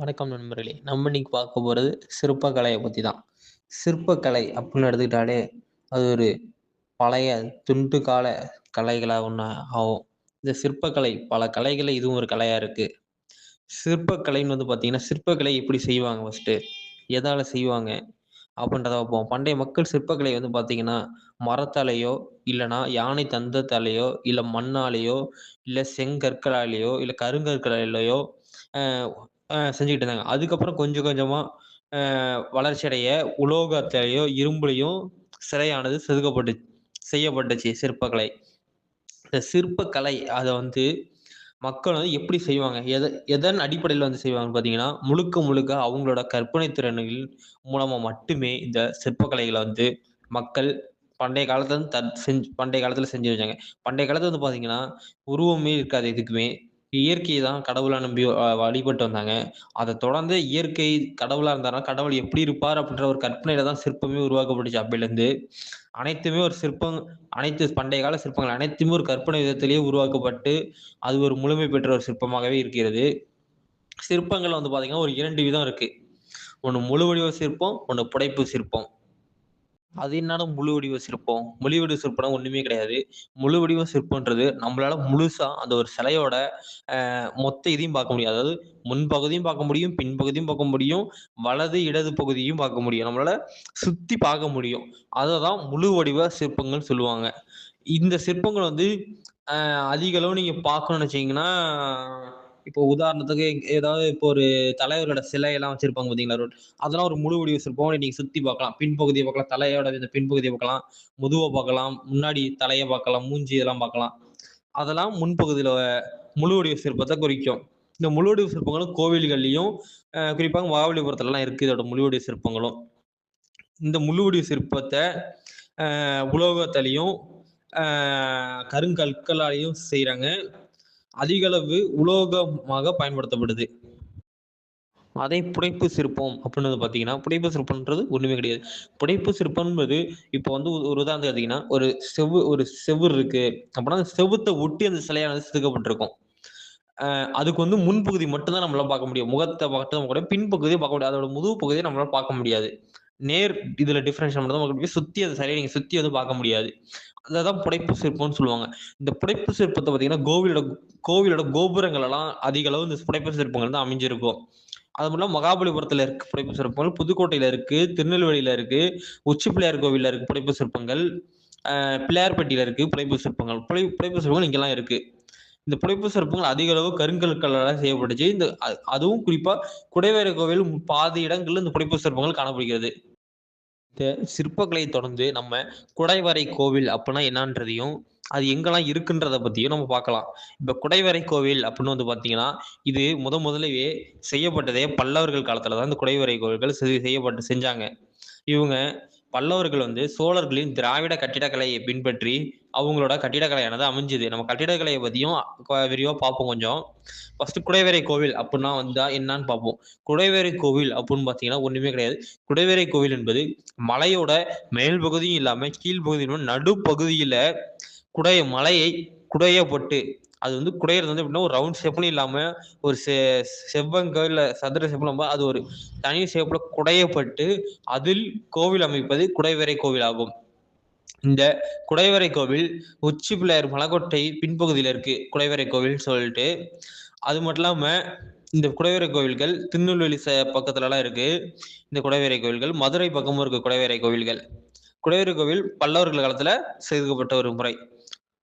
வணக்கம் நண்பர்களே. நம்ம இன்னைக்கு பார்க்க போகிறது சிற்பக்கலையை பற்றி தான் சிற்பக்கலை அப்படின்னு எடுத்துக்கிட்டாலே அது ஒரு பழைய துண்டு கால கலைகளாக ஒன்று ஆகும். இந்த சிற்பக்கலை பல கலைகளை இதுவும் ஒரு கலையாக இருக்குது சிற்பக்கலைன்னு வந்து பார்த்தீங்கன்னா சிற்பக்கலை எப்படி செய்வாங்க ஃபஸ்ட்டு எதால் செய்வாங்க? அப்படின்றத பார்ப்போம். பண்டைய மக்கள் சிற்பக்கலை வந்து பார்த்தீங்கன்னா மரத்தாலேயோ இல்லைனா யானை தந்தத்தாலேயோ இல்லை மண்ணாலேயோ இல்லை செங்கற்களாலேயோ இல்லை கருங்கற்களாலேயோ செஞ்சுக்கிட்டு இருந்தாங்க. அதுக்கப்புறம் கொஞ்சம் கொஞ்சமாக வளர்ச்சி அடைய உலோகத்திலையோ இரும்புலையும் சிறையானது செதுக்கப்பட்டு செய்யப்பட்டுச்சு சிற்பக்கலை. இந்த சிற்பக்கலை அதை வந்து மக்கள் வந்து எப்படி செய்வாங்க? எதை எதன் அடிப்படையில் வந்து செய்வாங்கன்னு பார்த்தீங்கன்னா முழுக்க முழுக்க அவங்களோட கற்பனை திறன்கள் மூலமாக மட்டுமே இந்த சிற்பக்கலைகளை வந்து மக்கள் பண்டைய காலத்துல இருந்து தன் செஞ்சு பண்டைய காலத்தில் செஞ்சு வச்சாங்க. பண்டைய காலத்துல வந்து பார்த்தீங்கன்னா உருவமே இருக்காது எதுக்குமே. இயற்கையை தான் கடவுளாக நம்பி வழிபட்டு வந்தாங்க. அதை தொடர்ந்து இயற்கை கடவுளாக இருந்தாலும் கடவுள் எப்படி இருப்பார் அப்படின்ற ஒரு கற்பனையில தான் சிற்பமே உருவாக்கப்பட்டுச்சு அப்பையிலேருந்து. அனைத்துமே ஒரு சிற்பம் அனைத்து பண்டைய கால சிற்பங்கள் அனைத்துமே ஒரு கற்பனை விதத்திலேயே உருவாக்கப்பட்டு அது ஒரு முழுமை பெற்ற ஒரு சிற்பமாகவே இருக்கிறது. சிற்பங்கள் வந்து பார்த்தீங்கன்னா ஒரு இரண்டு விதம் இருக்கு. ஒன்று முழு வடிவ சிற்பம் ஒன்று புடைப்பு சிற்பம். அது என்னன்னா முழு வடிவ சிற்பம். முழு வடிவ சிற்பம்னா ஒண்ணுமே கிடையாது. முழு வடிவ சிற்பம்ன்றது நம்மளால முழுசா அந்த ஒரு சிலையோட மொத்த இதையும் பார்க்க முடியும். அதாவது முன்பகுதியும் பார்க்க முடியும் பின்பகுதியும் பார்க்க முடியும் வலது இடது பகுதியும் பார்க்க முடியும். நம்மளால சுத்தி பார்க்க முடியும். அதை தான் முழு வடிவ சிற்பங்கள் சொல்லுவாங்க. இந்த சிற்பங்கள் வந்து அதிக அளவு நீங்க பார்க்கணும்னு வச்சீங்கன்னா இப்போ உதாரணத்துக்கு ஏதாவது இப்போ ஒரு தலைவரோட சிலையெல்லாம் வச்சிருப்பாங்க பார்த்தீங்களா அதெல்லாம் ஒரு முழு வடிவு சிற்பம் நீங்க சுத்தி பார்க்கலாம். பின்பகுதியை பார்க்கலாம். தலையோட இந்த பின்பகுதியை பார்க்கலாம். முதுவை பார்க்கலாம். முன்னாடி தலையை பார்க்கலாம். மூஞ்சி இதெல்லாம் பார்க்கலாம். அதெல்லாம் முன்பகுதியில முழு வடிவு சிற்பத்தை குறிக்கும். இந்த முழு வடிவு சிற்பங்களும் கோவில்கள்லையும் குறிப்பாக மகாபலிபுரத்துலலாம் இருக்கு இதோட முழு வடிவு சிற்பங்களும் இந்த முழு வடிவு சிற்பத்தை உலோகத்திலையும் கருங்கற்களாலையும் செய்யறாங்க அதிக அளவு உலோகமாக பயன்படுத்தப்படுது. அதே புடைப்பு சிற்பம் அப்படின்றது பார்த்தீங்கன்னா புடைப்பு சிற்பம்ன்றது ஒன்றுமே கிடையாது. புடைப்பு சிற்பம்ன்றது இப்போ வந்து ஒரு உதாரணத்துக்கு பார்த்தீங்கன்னா ஒரு செவ்வு ஒரு செவ்வு இருக்கு. அப்படின்னா அந்த செவுத்தை ஒட்டி அந்த சிலையானது செதுக்கப்பட்டிருக்கும். அதுக்கு வந்து முன்பகுதி மட்டும்தான் நம்மளால பார்க்க முடியும். முகத்தை மட்டும் கூட பின்பகுதியை பார்க்க முடியாது. அதோட முதுகு பகுதியை நம்மளால பார்க்க முடியாது. நேர் இதுல டிஃபரன்ஸ் மட்டும் தான் பார்க்க சுத்தி அந்த சரியா நீங்க சுத்தி வந்து பார்க்க முடியாது. அதான் புடைப்பு சிற்பம்னு சொல்லுவாங்க. இந்த புடைப்பு சிற்பத்தை பார்த்தீங்கன்னா கோவிலோட கோவிலோட கோபுரங்கள் எல்லாம் அதிக அளவு இந்த புடைப்பு சிற்பங்கள் தான் அமைஞ்சிருக்கும். அது மட்டும் மகாபலிபுரத்துல இருக்கு புடைப்பு சிற்பங்கள் புதுக்கோட்டையில இருக்கு திருநெல்வேலியில இருக்கு உச்சி பிள்ளையார் கோவில்ல இருக்கு புடைப்பு சிற்பங்கள் பிள்ளையார்பட்டியில இருக்கு புடைப்பு சிற்பங்கள். புடை புடைப்பு சிற்பங்கள் இங்கெல்லாம் இருக்கு. இந்த புடைப்பு சிற்பங்கள் அதிக அளவு கருங்கற்களால் செய்யப்பட்டுச்சு. இந்த அதுவும் குறிப்பா குடைவேர கோவில் பாதி இடங்கள்ல இந்த புடைப்பு சிற்பங்கள் காணப்படுகிறது. சிற்பக்கலை தொடர்ந்து நம்ம குடைவரை கோவில் அப்படின்னா என்னன்றதையும் அது எங்கெல்லாம் இருக்குன்றத பத்தியும் நம்ம பார்க்கலாம். இப்ப குடைவரை கோவில் அப்படின்னு வந்து பாத்தீங்கன்னா இது முத முதலவே செய்யப்பட்டதே பல்லவர்கள் காலத்துல தான் இந்த குடைவரை கோவில்கள் செய்யப்பட்டு செஞ்சாங்க. இவங்க பல்லவர்கள் வந்து சோழர்களின் திராவிட கட்டிடக்கலையை பின்பற்றி அவங்களோட கட்டிடக்கலையானது அமைஞ்சுது. நம்ம கட்டிடக்கலையை பத்தியும் விரிவா பார்ப்போம் கொஞ்சம். ஃபர்ஸ்ட் குடைவரை கோவில் அப்படின்னா வந்தா என்னன்னு பார்ப்போம். குடைவரை கோவில் அப்படின்னு பாத்தீங்கன்னா ஒண்ணுமே கிடையாது. குடைவரை கோவில் என்பது மலையோட மேல் பகுதியும் இல்லாம கீழ்பகுதியும் நடுப்பகுதியில குடைய மலையை குடையப்பட்டு அது வந்து குடையிறது வந்து எப்படின்னா ஒரு ரவுண்ட் ஷேப்னு இல்லாம ஒரு செ செவ்வங்க இல்ல சதுர ஷேப்ல அது ஒரு தனி ஷேப்ல குடையப்பட்டு அதில் கோவில் அமைப்பது குடைவரை கோவில் ஆகும் இந்த குடைவரை கோவில் உச்சி பிள்ளையார் மலக்கோட்டை பின்பகுதியில இருக்கு குடைவரை கோவில் சொல்லிட்டு. அது மட்டும் இல்லாம இந்த குடைவரை கோவில்கள் திருநெல்வேலி பக்கத்துல எல்லாம் இருக்கு. இந்த குடைவரை கோவில்கள் மதுரை பக்கமும் இருக்கு குடைவரை கோவில்கள். குடைவரை கோவில் பல்லவர்கள் காலத்துல செதுக்கப்பட்ட ஒரு முறை.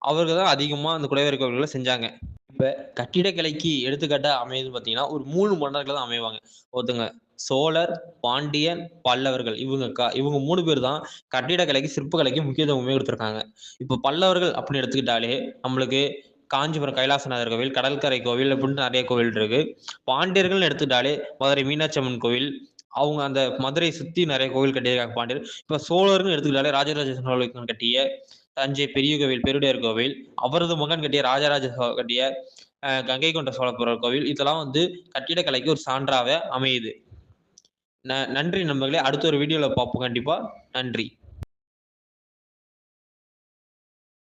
அவர்கள் தான் அதிகமாக அந்த குடைவரை கோவில்களை செஞ்சாங்க. இப்போ கட்டிடக்கலைக்கு எடுத்துக்காட்டாக அமையுது பார்த்தீங்கன்னா ஒரு மூணு மன்னர்கள் தான் அமைவாங்க. ஒருத்தங்க சோழர் பாண்டியன் பல்லவர்கள். இவங்க கா இவங்க மூணு பேர் தான் கட்டிடக்கலைக்கு சிற்பக்கலைக்கு முக்கியத்துவமே கொடுத்துருக்காங்க. இப்போ பல்லவர்கள் அப்படின்னு எடுத்துக்கிட்டாலே நம்மளுக்கு காஞ்சிபுரம் கைலாசநாதர் கோவில் கடற்கரை கோவில் அப்படின்னு நிறைய கோவில் இருக்கு. பாண்டியர்கள் எடுத்துக்கிட்டாலே மதுரை மீனாட்சி அம்மன் கோவில் அவங்க அந்த மதுரை சுத்தி நிறைய கோவில் கட்டியிருக்காங்க பாண்டியர் இப்ப சோழர்கள் எடுத்துக்கிட்டாலே ராஜராஜ சோழன் கட்டிய தஞ்சை பெரிய கோவில் பெருடையர் கோவில் அவரது மகன் கட்டிய ராஜராஜ கட்டிய கங்கை கொண்ட சோழபுரம் கோவில் இதெல்லாம் வந்து கட்டிடக்கலைக்கு ஒரு சான்றாக அமையுது. நன்றி நண்பர்களே அடுத்த ஒரு வீடியோவில் பார்ப்போம். கண்டிப்பாக நன்றி.